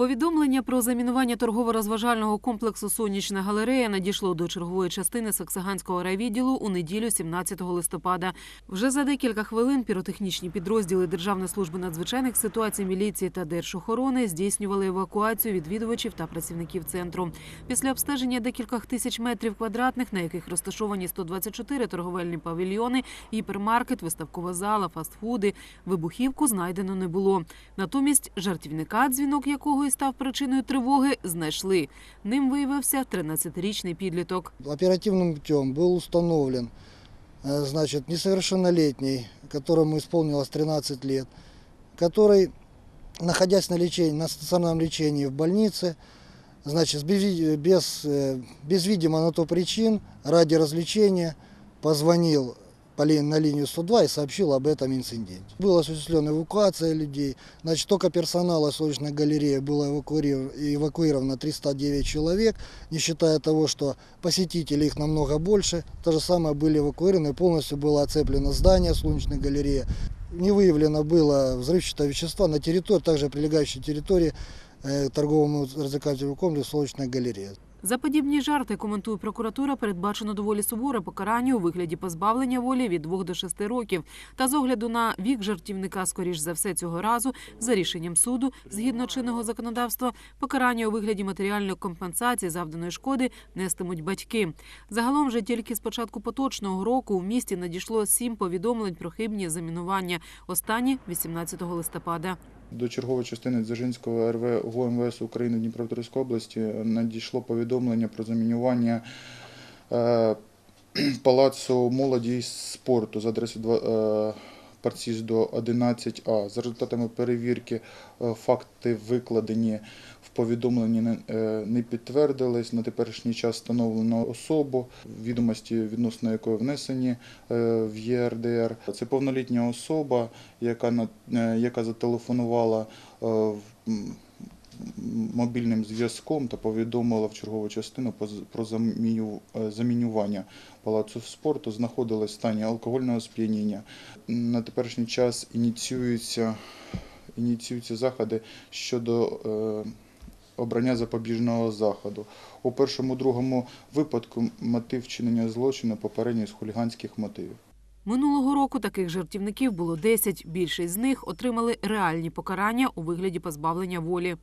Повідомлення про замінування торгово-розважального комплексу Сонячна галерея надійшло до чергової частини Саксаганського райвідділу у неділю 17 листопада. Вже за декілька хвилин піротехнічні підрозділи Державної служби надзвичайних ситуацій, міліції та держохорони здійснювали евакуацію відвідувачів та працівників центру. Після обстеження декількох тисяч метрів квадратних, на яких розташовані 124 торговельні павільйони, гіпермаркет, виставкова зала, фастфуди, вибухівку знайдено не було. Натомість жартівника, дзвінок якого і став причиною тривоги, знайшли. Ним виявився 13-річний підліток. Оперативным путем был установлен э, значит, несовершеннолетний, которому исполнилось 13 лет, который, находясь на, лечении, на стационарном лечении в больнице, значит, без, ви- без, э, без видимо на то причин, ради развлечения, позвонил по ли- на линию 102 и сообщил об этом инциденте. Была осуществлена эвакуация людей. Значит, только персонала Солнечной галереи было эвакуиров- эвакуировано 309 человек, не считая того, что посетителей их намного больше. То же самое были эвакуированы, полностью было оцеплено здание Солнечной галереи. Не выявлено было взрывчатого вещества на территории, также прилегающей территории э, торговому развлекательному комплексу Солнечная галерея. За подібні жарти, коментує прокуратура, передбачено доволі суворе покарання у вигляді позбавлення волі від 2 до 6 років. Та з огляду на вік жартівника, скоріш за все, цього разу, за рішенням суду, згідно чинного законодавства, покарання у вигляді матеріальної компенсації завданої шкоди нестимуть батьки. Загалом вже тільки з початку поточного року у місті надійшло сім повідомлень про хибні замінування. Останні 18 листопада. До чергової частини Дзержинського РВ ГУМВС України Дніпропетровської області надійшло повідомлення про замінювання е, палацу молоді і спорту за адресою два- до Парцізду 11А. За результатами перевірки е, факти викладені в повідомленні не- е, не підтвердились. На теперішній час встановлено особу, відомості відносно якої внесені е, в ЄРДР. Це повнолітня особа, яка, яка зателефонувала в- мобільним зв'язком та повідомила в чергову частину про заміню- е, замінювання палацу спорту, знаходилась в стані алкогольного сп'яніння. На теперішній час ініціюються, ініціюються заходи щодо е, обрання запобіжного заходу. У першому другому випадку мотив вчинення злочину попередньо з хуліганських мотивів. Минулого року таких жартівників було 10. Більшість з них отримали реальні покарання у вигляді позбавлення волі.